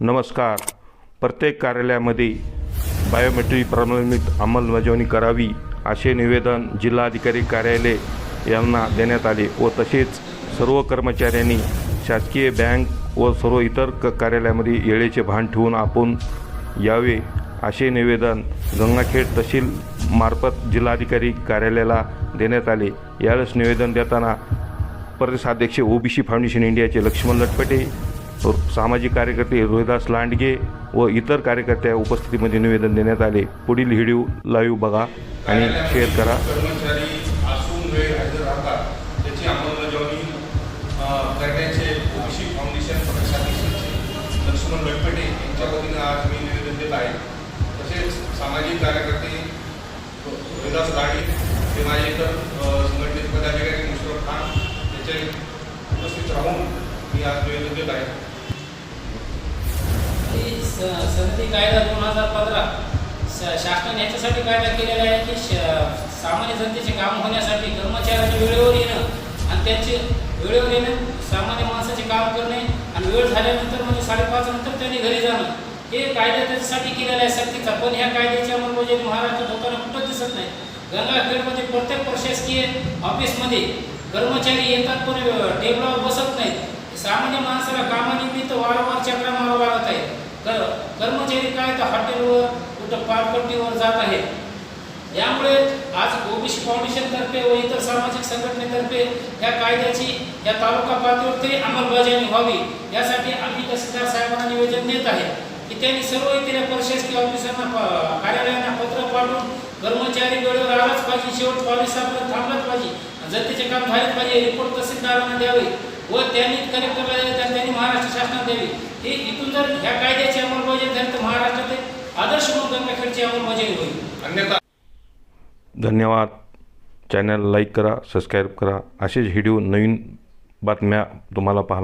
नमस्कार. प्रत्येक कार्यालयामध्ये बायोमेट्रिक प्रमाणित अंमलबजावणी करावी असे निवेदन जिल्हाधिकारी कार्यालय यांना देण्यात आले व तसेच सर्व कर्मचाऱ्यांनी शासकीय बँक व सर्व इतर क कार्यालयामध्ये येळेचे भान ठेवून आपण यावे असे निवेदन गंगाखेड तहसील मार्फत जिल्हाधिकारी कार्यालयाला देण्यात आले. यावेळेस निवेदन देताना प्रदेशाध्यक्ष ओबीसी फाउंडेशन इंडियाचे लक्ष्मण लटपटे सामाजिक कार्यकर्ते रोहिदास लांडगे व इतर कार्यकर्त्या उपस्थितीमध्ये निवेदन देण्यात आले. पुढील व्हिडिओ लाईव्ह बघा आणि शेअर करा. कर्मचारी असून वेळ हजर राहतात. त्याची अंमलबजावणी अ, करण्याचे ओबीसी फाउंडेशन प्रदेशाध्यक्षांचे लक्ष्मण लटपेटे यांच्या वतीनं आज मी निवेदन देत आहे तसेच सामाजिक कार्यकर्ते रोहिदास लाडी ते माझे इतर अ, संघटनेचे पदाधिकारी मुश्रफ खान याचे उपस्थित राहून आज निवेदन आहे समिती कायदा दोन हजार पंधरा. शासन याच्यासाठी कायदा केलेला आहे की सामान्य जनतेचे काम होण्यासाठी कर्मचाऱ्यांनी वेळेवर येणं आणि त्यांचे वेळेवर येणं सामान्य माणसाचे काम करणे आणि वेळ झाल्यानंतर म्हणजे साडेपाच नंतर त्यांनी घरी जाणं. हे कायदा त्याच्यासाठी केलेला आहे सक्तीचा पण ह्या कायद्याची अंमलबजावणी महाराष्ट्रात लोकांना कुठंच दिसत नाही. गंगाखेडमध्ये प्रत्येक प्रशासकीय ऑफिसमध्ये कर्मचारी येतात पण टेबलावर बसत सामान्य माणसाला कामानिमित्त वारंवार चक्रा मारावं लागत आहे. कर कर्मचारी काय तर हॉटेलवर कुठं पारपट्टीवर जात आहे. यामुळे आज ओबीसी फाउंडेशनतर्फे व इतर सामाजिक संघटनेतर्फे या कायद्याची या तालुका पातळीवर तरी अंमलबजावणी व्हावी यासाठी आम्ही तहसीलदार साहेबांना निवेदन देत आहे की त्यांनी सर्व येथील प्रशासकीय ऑफिसरना कार्यालयांना पत्र पाठवून कर्मचारी वेळेवर आलाच पाहिजे शेवट पॉलिसापर्यंत थांबलाच पाहिजे. जनतेचे काम झालेच पाहिजे रिपोर्ट तहसीलदारांना द्यावे. व त्यांनी कलेक्टरला द्यावे, त्यांनी महाराष्ट्र शासनाला द्यावी हे इथून जर ह्या कायद्याची अंमलबजावणी झाली तर महाराष्ट्रात आदर्श म्हणून गंगाखेडची अंमलबजावणी होईल. अन्यथा धन्यवाद. चॅनल लाईक करा सबस्क्राईब करा. असेच व्हिडिओ नवीन बातम्या तुम्हाला पाहायला